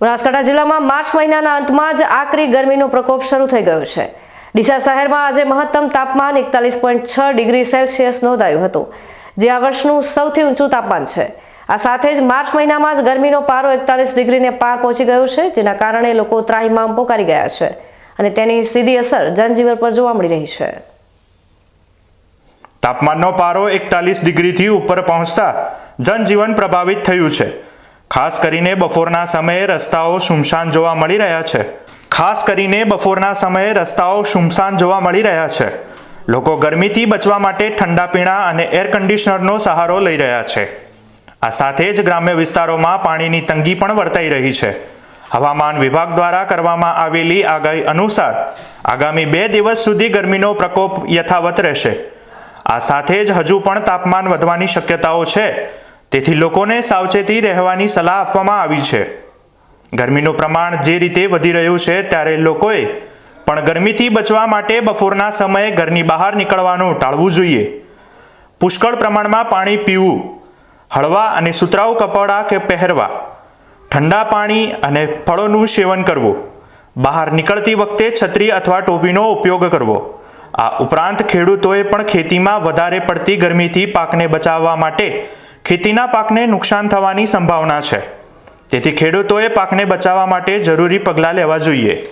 બનાસકાંઠા જિલ્લામાં માર્ચ મહિનાના અંતમાં જ આકરી ગરમીનો પ્રકોપ શરૂ થઈ ગયો છે. ડીસા શહેરમાં આજે મહત્તમ તાપમાન એકતાલીસ પોઈન્ટ છ ડિગ્રી સેલ્સિયસ નોંધાયું હતું, જે આ વર્ષનું સૌથી ઊંચું તાપમાન છે. આ સાથે જ માર્ચ મહિનામાં જ ગરમીનો પારો એકતાલીસ ડિગ્રીને પાર પહોંચી ગયો છે, જેના કારણે લોકો ત્રાહીમામ પોકારી ગયા છે અને તેની સીધી અસર જનજીવન પર જોવા મળી રહી છે. તાપમાનનો પારો એકતાલીસ ડિગ્રીથી ઉપર પહોંચતા જનજીવન પ્રભાવિત થયું છે. ખાસ કરીને બપોરના સમયે રસ્તાઓ સુમસાન જોવા મળી રહ્યા છે. ખાસ કરીને બપોરના સમયે રસ્તાઓ સુમસાન જોવા મળી રહ્યા છે. લોકો ગરમીથી બચવા માટે ઠંડા પીણા અને એર કન્ડિશનરનો સહારો લઈ રહ્યા છે. આ સાથે જ ગ્રામ્ય વિસ્તારોમાં પાણીની તંગી પણ વર્તાઈ રહી છે. હવામાન વિભાગ દ્વારા કરવામાં આવેલી આગાહી અનુસાર આગામી બે દિવસ સુધી ગરમીનો પ્રકોપ યથાવત રહેશે. આ સાથે જ હજુ પણ તાપમાન વધવાની શક્યતાઓ છે. તેથી લોકોને સાવચેતી રહેવાની સલાહ આપવામાં આવી છે. ગરમીનું પ્રમાણ જે રીતે વધી રહ્યું છે ત્યારે લોકોએ પણ ગરમીથી બચવા માટે બપોરના સમયે ઘરની બહાર નીકળવાનું ટાળવું જોઈએ. પુષ્કળ પ્રમાણમાં પાણી પીવું, હળવા અને સુતરાઉ કપડાં કે પહેરવા, ઠંડા પાણી અને ફળોનું સેવન કરવું, બહાર નીકળતી વખતે છત્રી અથવા ટોપીનો ઉપયોગ કરવો. આ ઉપરાંત ખેડૂતોએ પણ ખેતીમાં વધારે પડતી ગરમીથી પાકને બચાવવા માટે ખેતીના પાકને નુકસાન થવાની સંભાવના છે. તેથી ખેડૂતોએ પાકને બચાવવા માટે જરૂરી પગલાં લેવા જોઈએ.